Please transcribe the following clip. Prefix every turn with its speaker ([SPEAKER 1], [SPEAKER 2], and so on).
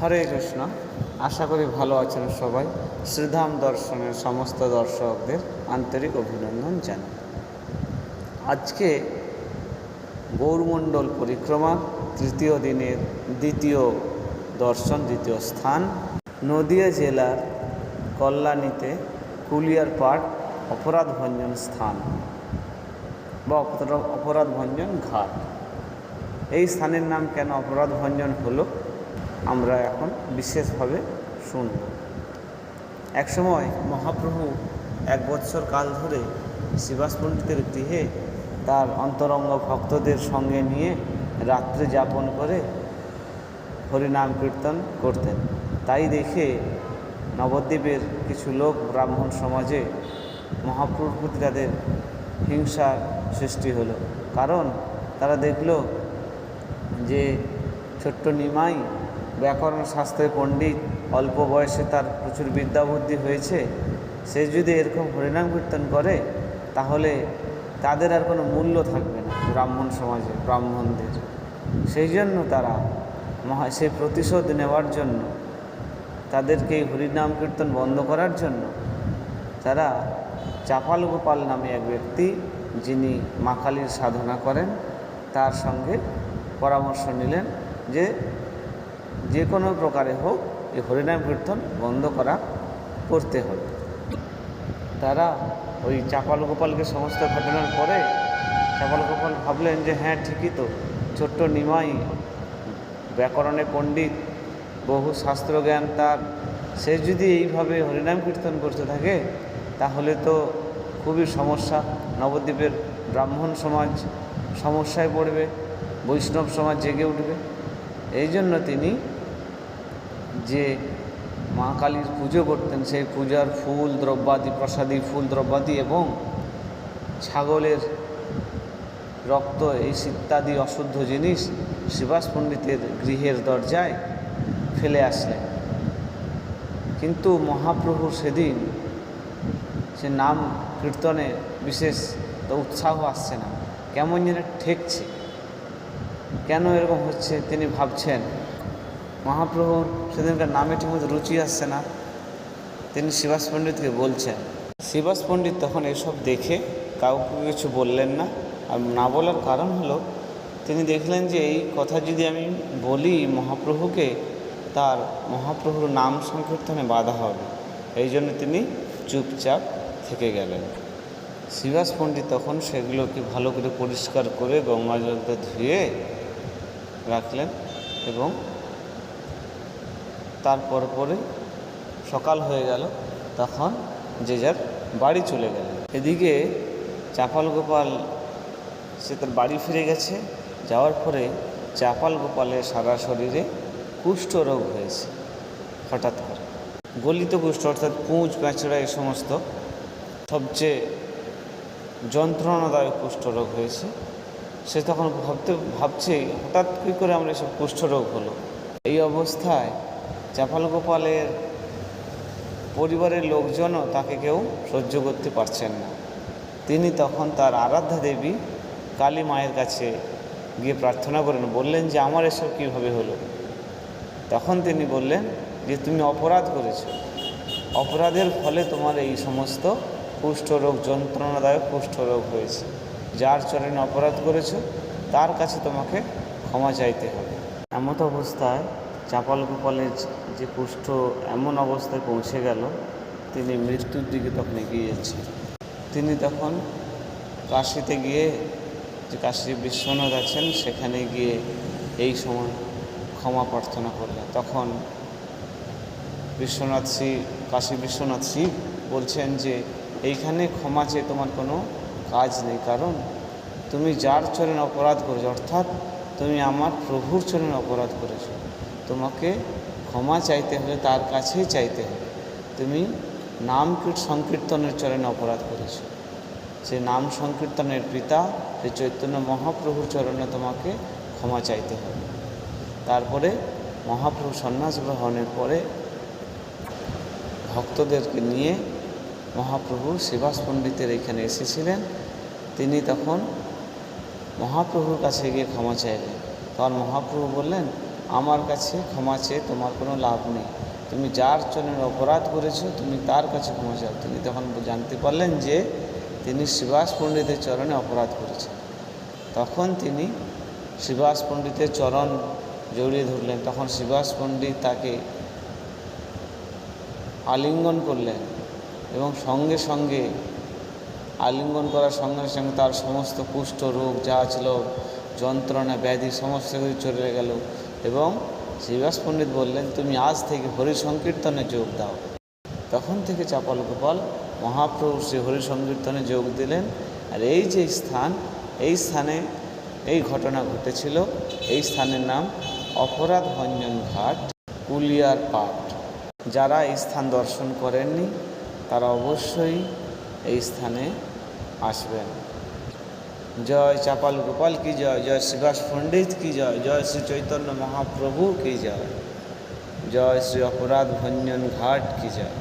[SPEAKER 1] হরে কৃষ্ণ। আশা করি ভালো আছেন সবাই। শ্রীধাম দর্শনের সমস্ত দর্শকদের আন্তরিক অভিনন্দন জানাই। আজকে গৌরমণ্ডল পরিক্রমা, তৃতীয় দিনের দ্বিতীয় দর্শন, দ্বিতীয় স্থান, নদিয়া জেলার কল্যাণীতে কুলিয়ার পাট অপরাধ ভঞ্জন স্থান বা অপরাধ ভঞ্জন ঘাট। এই স্থানের নাম কেন অপরাধ ভঞ্জন হলো? আমরা এখন বিশেষভাবে শুনব। একসময় মহাপ্রভু এক বৎসর কাল ধরে শিবাস পণ্ডিতের গৃহে তার অন্তরঙ্গ ভক্তদের সঙ্গে নিয়ে রাত্রে যাপন করে হরিনাম কীর্তন করতেন। তাই দেখে নবদ্বীপের কিছু লোক ব্রাহ্মণ সমাজে মহাপ্রভুর প্রতি তাদের হিংসার সৃষ্টি হলো। কারণ তারা দেখল যে ছোট্ট নিমাই ব্যাকরণ শাস্ত্রের পণ্ডিত অল্প বয়সে তার প্রচুর বিদ্যা বুদ্ধি হয়েছে, সে যদি এরকম হরিনাম কীর্তন করে, তাহলে তাদের আর কোনো মূল্য থাকবে না ব্রাহ্মণ সমাজে, ব্রাহ্মণদের। সেই জন্য তারা মহা সেই প্রতিশোধ নেওয়ার জন্য, তাদেরকে এই হরিনাম কীর্তন বন্ধ করার জন্য, তারা চাপাল গোপাল নামে এক ব্যক্তি, যিনি মা কালীর সাধনা করেন, তার সঙ্গে পরামর্শ নিলেন যে যে কোনো প্রকারে হোক এই হরিনাম কীর্তন বন্ধ করা করতে হবে। তারা ওই চাপাল গোপালকে সমস্ত ঘটনার পরে চাপাল গোপাল ভাবলেন যে হ্যাঁ ঠিকই তো, ছোট্ট নিমাই, ব্যাকরণে পণ্ডিত, বহু শাস্ত্রজ্ঞান তার। সে যদি এইভাবে হরিনাম কীর্তন করতে থাকে, তাহলে তো খুবই সমস্যা। নবদ্বীপের ব্রাহ্মণ সমাজ সমস্যায় পড়বে, বৈষ্ণব সমাজ জেগে উঠবে। এই জন্য তিনি যে মা কালীর পুজো করতেন, সেই পূজার ফুল, দ্রব্যাদি, প্রসাদী ফুল, দ্রব্যাদি এবং ছাগলের রক্ত, এই ইত্যাদি অশুদ্ধ জিনিস শিবাস পণ্ডিতের গৃহের দরজায় ফেলে আসলেন। কিন্তু মহাপ্রভুর সেদিন সে নাম কীর্তনে বিশেষ উৎসাহ আসছে না। কেমন যেন ঠেকছে। কেন এরকম হচ্ছে তিনি ভাবছেন? মহাপ্রভুর সেদিনকার নামে ঠিকমতো রুচি আসছে না। তিনি শিবাস পণ্ডিতকে বলছেন, শিবাস পণ্ডিত তখন এসব দেখে কাউকে কিছু বললেন না। আর না বলার কারণ হলো, তিনি দেখলেন যে এই কথা যদি আমি বলি মহাপ্রভুকে, তার মহাপ্রভুর নাম সংকীর্তনে বাধা হবে। এই জন্য তিনি চুপচাপ থেকে গেলেন। শিবাস পণ্ডিত তখন সেগুলোকে ভালো করে পরিষ্কার করে গঙ্গা জলতে ধুয়ে রাখলেন এবং তারপর পরে সকাল হয়ে গেল, তখন যে যার বাড়ি চলে গেলেন। এদিকে চাপাল গোপাল, সে তার বাড়ি ফিরে গেছে, যাওয়ার পরে চাপাল গোপালের সারা শরীরে কুষ্ঠ রোগ হয়েছে, হঠাৎ করে। গলিত কুষ্ঠ অর্থাৎ পুঁজ, প্যাঁচড়া এ সমস্ত সবচেয়ে যন্ত্রণাদায়ক কুষ্ঠ রোগ হয়েছে। সে তখন ভাবতে, ভাবছে, হঠাৎ কী করে আমরা এসব কুষ্ঠরোগ হলো? এই অবস্থায় চাপাল গোপালের পরিবারের লোকজনও তাকে কেউ সহ্য করতে পারছেন না। তিনি তখন তার আরাধ্যা দেবী কালী মায়ের কাছে গিয়ে প্রার্থনা করেন, বললেন যে, আমার এসব কীভাবে হলো? তখন তিনি বললেন যে, তুমি অপরাধ করেছ। অপরাধের ফলে তোমার এই সমস্ত কুষ্ঠরোগ, যন্ত্রণাদায়ক কুষ্ঠরোগ হয়েছে। যার চরণে অপরাধ করেছ, তার কাছে তোমাকে ক্ষমা চাইতে হবে। এমত অবস্থায় চাপাল গোপালের যে কুষ্ঠ এমন অবস্থায় পৌঁছে গেল, তিনি মৃত্যুর দিকে তখন এগিয়ে যাচ্ছেন। তিনি তখন কাশিতে গিয়ে যে কাশী বিশ্বনাথ আছেন, সেখানে গিয়ে এই সময় ক্ষমা প্রার্থনা করলেন। তখন বিশ্বনাথ শ্রী কাশী বিশ্বনাথ শিব বলছেন যে, এইখানে ক্ষমা চেয়ে তোমার কোনো কাজ নেই, কারণ তুমি যার চরণে অপরাধ করেছ, অর্থাৎ তুমি আমার প্রভুর চরণে অপরাধ করেছ। তোমাকে ক্ষমা চাইতে হলে তার কাছেই চাইতে হবে। তুমি নাম সংকীর্তনের চরণে অপরাধ করেছ। সে নাম সংকীর্তনের পিতা, সে চৈতন্য মহাপ্রভুর চরণে তোমাকে ক্ষমা চাইতে হবে। তারপরে মহাপ্রভু সন্ন্যাস গ্রহণের পরে ভক্তদেরকে নিয়ে মহাপ্রভু শিবাস পণ্ডিতের এখানে এসেছিলেন। তিনি তখন মহাপ্রভুর কাছে গিয়ে ক্ষমা চাইলেন। তখন মহাপ্রভু বললেন, আমার কাছে ক্ষমা চেয়ে তোমার কোনো লাভ নেই। তুমি যার চরণের অপরাধ করেছ, তুমি তার কাছে ক্ষমা চাও। তিনি তখন জানতে পারলেন যে তিনি শিবাস পণ্ডিতের চরণে অপরাধ করেছেন। তখন তিনি শিবাস পণ্ডিতের চরণ জড়িয়ে ধরলেন। তখন শিবাস পণ্ডিত তাকে আলিঙ্গন করলেন এবং সঙ্গে সঙ্গে আলিঙ্গন করার সঙ্গে সঙ্গে তার সমস্ত কুষ্ঠ রোগ যা ছিল, যন্ত্রণা, ব্যাধি, সমস্ত কিছু চলে গেল। এবং শিবাস পণ্ডিত বললেন, তুমি আজ থেকে হরি সংকীর্তনে যোগ দাও। তখন থেকে চাপাল গোপাল মহাপ্রভু শ্রী হরি সংকীর্তনে যোগ দিলেন। আর এই যে স্থান, এই স্থানে এই ঘটনা ঘটেছিল। এই স্থানের নাম অপরাধ ভঞ্জন ঘাট, কুলিয়ার পাট। যারা এই স্থান দর্শন করেননি, তারা অবশ্যই এই স্থানে আসবেন জয় চাপাল গোপাল কি জয়? জয় শিবাস পণ্ডিত কি জয়? জয় শ্রী চৈতন্য মহাপ্রভু কি জয়? জয় শ্রী অপরাধ ভঞ্জন ঘাট কি জয়?